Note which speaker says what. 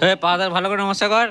Speaker 1: হ্যাঁ পাদার ভালো করে নমস্কার কর।